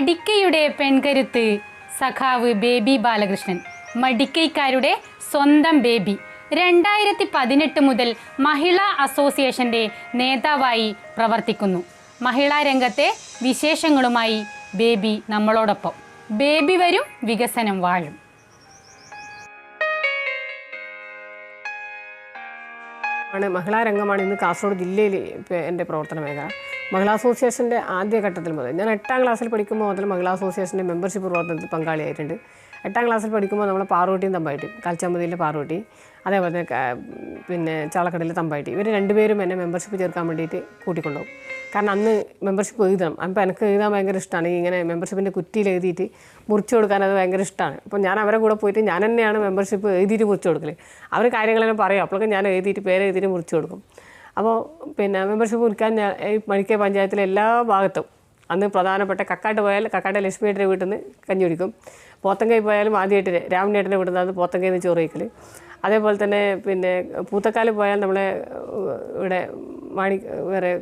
മടിക്കയുടെ പെൺകരുത്ത് സഖാവ് ബേബി ബാലകൃഷ്ണൻ. മടിക്കൈക്കാരുടെ സ്വന്തം ബേബി. രണ്ടായിരത്തി പതിനെട്ട് മുതൽ മഹിളാ അസോസിയേഷന്റെ നേതാവായി പ്രവർത്തിക്കുന്നു. മഹിളാ രംഗത്തെ വിശേഷങ്ങളുമായി ബേബി നമ്മളോടൊപ്പം. ബേബി വരും വികസനം വാഴും. ആണ് മഹിളാ രംഗമാണ് ഇന്ന് കാസർഗോഡ് ജില്ലയിൽ എന്റെ പ്രവർത്തന മേഖല. മഹിളാ അസോസിയേഷന്റെ ആദ്യഘട്ടത്തിൽ മുതൽ ഞാൻ എട്ടാം ക്ലാസ്സിൽ പഠിക്കുമ്പോൾ മുതൽ മഹിളാ അസോസിയേഷന്റെ മെമ്പർഷിപ്പ് പ്രവർത്തനത്തിൽ പങ്കാളിയായിട്ടുണ്ട്. എട്ടാം ക്ലാസ്സിൽ പഠിക്കുമ്പോൾ നമ്മൾ പാറോട്ടിയും തമ്പായിട്ട് കാൽച്ചാമ്പതിയിലെ പാറോട്ടി അതേപോലെ തന്നെ പിന്നെ ചാളക്കടയിലെ തമ്പായിട്ട് ഇവർ രണ്ടുപേരും എന്നെ മെമ്പർഷിപ്പ് ചേർക്കാൻ വേണ്ടിയിട്ട് കൂട്ടിക്കൊണ്ടുപോകും കാരണം അന്ന് മെമ്പർഷിപ്പ് എഴുതണം. അപ്പോൾ എനിക്ക് എഴുതാൻ ഭയങ്കര ഇഷ്ടമാണ് ഇങ്ങനെ മെമ്പർഷിപ്പിന്റെ കുറ്റിയിൽ എഴുതിയിട്ട് മുറിച്ചു കൊടുക്കാൻ അത് ഭയങ്കര ഇഷ്ടമാണ് അപ്പോൾ ഞാൻ അവരെ കൂടെ പോയിട്ട് ഞാൻ തന്നെയാണ് മെമ്പർഷിപ്പ് എഴുതിയിട്ട് മുറിച്ചു കൊടുക്കൽ അവർ കാര്യങ്ങളെല്ലാം പറയും. അപ്പോഴൊക്കെ ഞാൻ എഴുതിയിട്ട് പേര് എഴുതിയിട്ട് മുറിച്ച് കൊടുക്കും. അപ്പോൾ പിന്നെ മെമ്പർഷിപ്പ് പുതുക്കാൻ ഈ മണിക്കേ പഞ്ചായത്തിലെ എല്ലാ ഭാഗത്തും. അന്ന് പ്രധാനപ്പെട്ട കക്കാട്ട് പോയാൽ കക്കാട്ട് ലക്ഷ്മിയേട്ടന്റെ വീട്ടിൽ നിന്ന് കഞ്ഞി കുടിക്കും. പോത്തങ്കൈ പോയാലും ആദ്യമായിട്ട് രാമനേട്ടന്റെ വീട്ടിൽ നിന്നാണ് പോത്തങ്കയിൽ നിന്ന് ചോറ് കഴിക്കൽ അതേപോലെ തന്നെ പിന്നെ പൂത്തക്കാൽ പോയാൽ നമ്മളെ ഇവിടെ മാണി വേറെ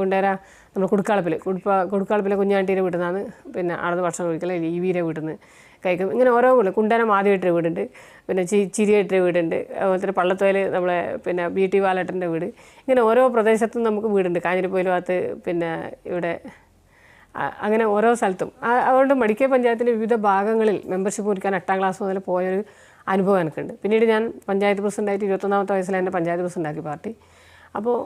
കുണ്ടേര നമ്മൾ കുടുക്കാളപ്പിൽ കുടുപ്പ കുടുക്കാളപ്പിലെ കുഞ്ഞാണ്ടീന്റെ വീട്ടിൽ നിന്നാണ് പിന്നെ അവിടുന്ന് ഭക്ഷണം കഴിക്കൽ ഈ വീരെ വീട്ടിൽ നിന്ന് കഴിക്കും. ഇങ്ങനെ ഓരോ വീട് കുണ്ടനം ആദ്യമായിട്ടൊരു വീടുണ്ട്. പിന്നെ ചി ചിരിയായിട്ടൊരു വീടുണ്ട്. അതുപോലെ തന്നെ പള്ളത്തോയിൽ നമ്മളെ പിന്നെ ബി ടി ബാലേട്ടന്റെ വീട്. ഇങ്ങനെ ഓരോ പ്രദേശത്തും നമുക്ക് വീടുണ്ട്. കാഞ്ഞിരപ്പൊയിൽ ഭാഗത്ത് പിന്നെ ഇവിടെ അങ്ങനെ ഓരോ സ്ഥലത്തും. അതുകൊണ്ട് മടിക്കൈ പഞ്ചായത്തിന്റെ വിവിധ ഭാഗങ്ങളിൽ മെമ്പർഷിപ്പ് കുറിക്കാൻ എട്ടാം ക്ലാസ് മുതൽ പോയൊരു അനുഭവം എനിക്കുണ്ട്. പിന്നീട് ഞാൻ പഞ്ചായത്ത് പ്രസിഡന്റായിട്ട് ഇരുപത്തൊന്നാമത്തെ വയസ്സിൽ പഞ്ചായത്ത് പ്രസിഡന്റാക്കി പാർട്ടി അപ്പോൾ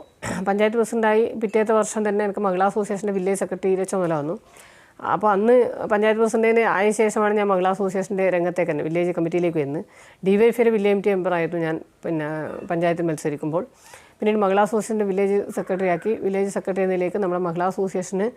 പഞ്ചായത്ത് പ്രസിഡന്റായി പിറ്റേത്തെ വർഷം തന്നെ എനിക്ക് മഹിളാ അസോസിയേഷന്റെ വില്ലേജ് സെക്രട്ടറിയുടെ ചുമതല വന്നു. അപ്പോൾ അന്ന് പഞ്ചായത്ത് പ്രസിഡന്റിന് ആയ ശേഷമാണ് ഞാൻ മഹിളാ അസോസിയേഷന്റെ രംഗത്തേക്ക് തന്നെ വില്ലേജ് കമ്മിറ്റിയിലേക്ക് വന്ന് ഡിവൈഫിയുടെ വില്ലേജ് കമ്മിറ്റി മെമ്പറായിരുന്നു ഞാൻ പിന്നെ പഞ്ചായത്തിൽ മത്സരിക്കുമ്പോൾ. പിന്നീട് മഹിളാ അസോസിയേഷന്റെ വില്ലേജ് സെക്രട്ടറി ആക്കി വില്ലേജ് സെക്രട്ടറി എന്നതിലേക്ക് നമ്മുടെ മഹിളാ അസോസിയേഷന്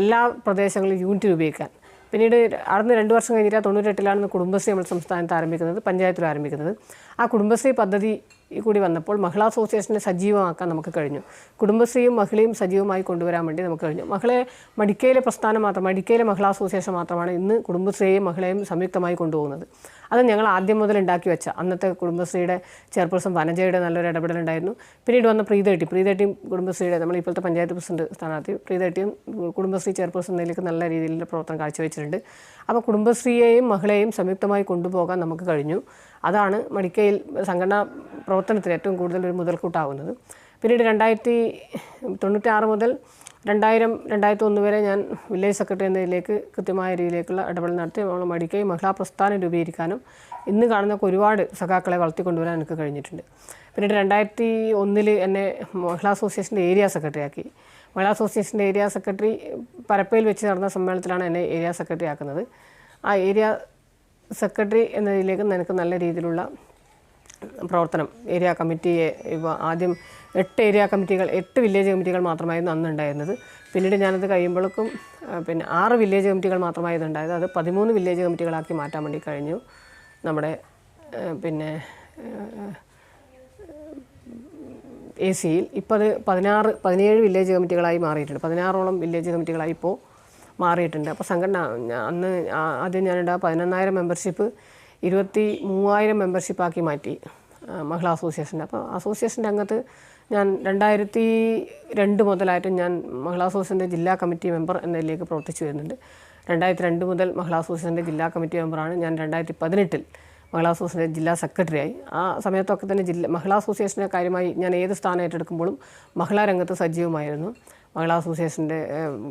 എല്ലാ പ്രദേശങ്ങളിലും യൂണിറ്റ് രൂപീകരിക്കാൻ. പിന്നീട് അവിടുന്ന് രണ്ട് വർഷം കഴിഞ്ഞിട്ട് തൊണ്ണൂറ്റെട്ടിലാണ് കുടുംബശ്രീ നമ്മൾ സംസ്ഥാനത്ത് ആരംഭിക്കുന്നത് പഞ്ചായത്തിൽ ആരംഭിക്കുന്നത്. ആ കുടുംബശ്രീ പദ്ധതി കൂടി വന്നപ്പോൾ മഹിളാ അസോസിയേഷനെ സജീവമാക്കാൻ നമുക്ക് കഴിഞ്ഞു. കുടുംബശ്രീയും മഹിളയും സജീവമായി കൊണ്ടുവരാൻ വേണ്ടി നമുക്ക് കഴിഞ്ഞു. മഹിളയെ മടിക്കയിലെ പ്രസ്ഥാനം മാത്രം മടിക്കയിലെ മഹിളാ അസോസിയേഷൻ മാത്രമാണ് ഇന്ന് കുടുംബശ്രീയെയും മഹിളയും സംയുക്തമായി കൊണ്ടുപോകുന്നത്. അത് ഞങ്ങൾ ആദ്യം മുതൽ ഉണ്ടാക്കി വെച്ച. അന്നത്തെ കുടുംബശ്രീയുടെ ചെയർപേഴ്സൺ വനജയുടെ നല്ലൊരു ഇടപെടലുണ്ടായിരുന്നു. പിന്നീട് വന്ന പ്രീതേട്ടി. പ്രീതേട്ടിയും കുടുംബശ്രീയുടെ നമ്മൾ ഇപ്പോഴത്തെ പഞ്ചായത്ത് പ്രസിഡന്റ് സ്ഥാനാർത്ഥി പ്രീതേട്ടിയും കുടുംബശ്രീ ചെയർപേഴ്സൺ എന്നതിലേക്ക് നല്ല രീതിയിലുള്ള പ്രവർത്തനം കാഴ്ചവെച്ചിട്ടുണ്ട്. അപ്പോൾ കുടുംബശ്രീയെയും മഹിളയെയും സംയുക്തമായി കൊണ്ടുപോകാൻ നമുക്ക് കഴിഞ്ഞു. അതാണ് മടിക്കയിൽ സംഘടനാ പ്രവർത്തനത്തിന് ഏറ്റവും കൂടുതൽ ഒരു മുതൽക്കൂട്ടാവുന്നത്. പിന്നീട് രണ്ടായിരത്തി തൊണ്ണൂറ്റാറ് മുതൽ രണ്ടായിരം രണ്ടായിരത്തി ഒന്ന് വരെ ഞാൻ വില്ലേജ് സെക്രട്ടറി എന്നതിലേക്ക് കൃത്യമായ രീതിയിലേക്കുള്ള ഇടപെടൽ നടത്തി. നമ്മൾ മടിക്കുകയും മഹിളാ പ്രസ്ഥാനം രൂപീകരിക്കാനും ഇന്ന് കാണുന്ന ഒരുപാട് സഖാക്കളെ വളർത്തിക്കൊണ്ടുവരാൻ എനിക്ക് കഴിഞ്ഞിട്ടുണ്ട്. പിന്നീട് രണ്ടായിരത്തി ഒന്നിൽ എന്നെ മഹിളാ അസോസിയേഷന്റെ ഏരിയ സെക്രട്ടറി ആക്കി. മഹിളാ അസോസിയേഷന്റെ ഏരിയ സെക്രട്ടറി പരപ്പയിൽ വെച്ച് നടന്ന സമ്മേളനത്തിലാണ് എന്നെ ഏരിയ സെക്രട്ടറി ആക്കുന്നത്. ആ ഏരിയ സെക്രട്ടറി എന്നതിലേക്ക് എനിക്ക് നല്ല രീതിയിലുള്ള പ്രവർത്തനം ഏരിയ കമ്മിറ്റിയെ ആദ്യം എട്ട് ഏരിയ കമ്മിറ്റികൾ എട്ട് വില്ലേജ് കമ്മിറ്റികൾ മാത്രമായിരുന്നു അന്നുണ്ടായിരുന്നത്. പിന്നീട് ഞാനത് കഴിയുമ്പോഴേക്കും പിന്നെ ആറ് വില്ലേജ് കമ്മിറ്റികൾ മാത്രമായിരുന്നു ഉണ്ടായത്. അത് പതിമൂന്ന് വില്ലേജ് കമ്മിറ്റികളാക്കി മാറ്റാൻ വേണ്ടി കഴിഞ്ഞു. നമ്മുടെ പിന്നെ എ സിയിൽ. ഇപ്പോൾ അത് പതിനാറ് പതിനേഴ് വില്ലേജ് കമ്മിറ്റികളായി മാറിയിട്ടുണ്ട്. പതിനാറോളം വില്ലേജ് കമ്മിറ്റികളായി ഇപ്പോൾ മാറിയിട്ടുണ്ട്. അപ്പോൾ സംഘടന അന്ന് ആദ്യം ഞാനുണ്ട് പതിനൊന്നായിരം മെമ്പർഷിപ്പ് ഇരുപത്തി മൂവായിരം മെമ്പർഷിപ്പാക്കി മാറ്റി മഹിളാ അസോസിയേഷന്റെ അപ്പോൾ അസോസിയേഷന്റെ അംഗത്ത് ഞാൻ രണ്ടായിരത്തി രണ്ട് മുതലായിട്ട് ഞാൻ മഹിളാ അസോസിയേഷന്റെ ജില്ലാ കമ്മിറ്റി മെമ്പർ എന്നതിലേക്ക് പ്രവർത്തിച്ചു വരുന്നുണ്ട്. രണ്ടായിരത്തി രണ്ട് മുതൽ മഹിളാ അസോസിയേഷന്റെ ജില്ലാ കമ്മിറ്റി മെമ്പറാണ് ഞാൻ രണ്ടായിരത്തി പതിനെട്ടിൽ മഹിളാ അസോസിയേഷന്റെ ജില്ലാ സെക്രട്ടറിയായി ആ സമയത്തൊക്കെ തന്നെ ജില്ല മഹിളാ അസോസിയേഷന്റെ കാര്യമായി ഞാൻ ഏത് സ്ഥാനം ഏറ്റെടുക്കുമ്പോഴും മഹിളാ രംഗത്ത് സജീവമായിരുന്നു. മഹിളാ അസോസിയേഷന്റെ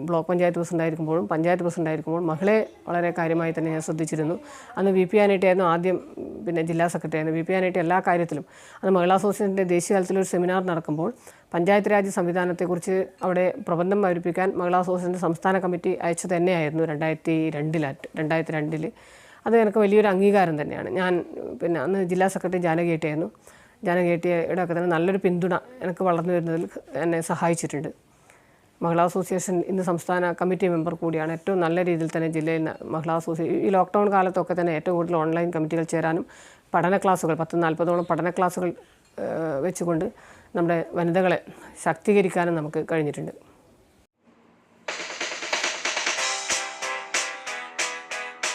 ബ്ലോക്ക് പഞ്ചായത്ത് പ്രസിഡന്റായിരിക്കുമ്പോഴും പഞ്ചായത്ത് പ്രസിഡന്റ് ആയിരിക്കുമ്പോഴും മഹിളയെ വളരെ കാര്യമായി തന്നെ ഞാൻ ശ്രദ്ധിച്ചിരുന്നു. അന്ന് വി പി ആനായിട്ടായിരുന്നു ആദ്യം പിന്നെ ജില്ലാ സെക്രട്ടറി ആയിരുന്നു. വി പി ആനായിട്ട് എല്ലാ കാര്യത്തിലും അന്ന് മഹിളാ അസോസിയേഷന്റെ ദേശീയ തലത്തിലൊരു സെമിനാർ നടക്കുമ്പോൾ പഞ്ചായത്ത് രാജ് സംവിധാനത്തെക്കുറിച്ച് അവിടെ പ്രബന്ധം അവതരിപ്പിക്കാൻ മഹിളാ അസോസിയേഷന്റെ സംസ്ഥാന കമ്മിറ്റി അയച്ചു തന്നെയായിരുന്നു രണ്ടായിരത്തി രണ്ടിലാറ്റ് രണ്ടായിരത്തി രണ്ടിൽ അത് എനിക്ക് വലിയൊരു അംഗീകാരം തന്നെയാണ്. ഞാൻ പിന്നെ അന്ന് ജില്ലാ സെക്രട്ടറി ജാനകേട്ടിയായിരുന്നു. ജാനകേട്ടിയുടെ ഒക്കെ തന്നെ നല്ലൊരു പിന്തുണ എനിക്ക് വളർന്നു വരുന്നതിൽ എന്നെ സഹായിച്ചിട്ടുണ്ട്. മഹിളാ അസോസിയേഷൻ ഇന്ന് സംസ്ഥാന കമ്മിറ്റി മെമ്പർ കൂടിയാണ്. ഏറ്റവും നല്ല രീതിയിൽ തന്നെ ജില്ലയിൽ മഹിളാ അസോസിയേഷൻ ഈ ലോക്ക്ഡൗൺ കാലത്തൊക്കെ തന്നെ ഏറ്റവും കൂടുതൽ ഓൺലൈൻ കമ്മിറ്റികൾ ചേരാനും പഠന ക്ലാസ്സുകൾ പത്ത് നാൽപ്പതോളം പഠന ക്ലാസ്സുകൾ വെച്ചുകൊണ്ട് നമ്മുടെ വനിതകളെ ശാക്തീകരിക്കാനും നമുക്ക് കഴിഞ്ഞിട്ടുണ്ട്.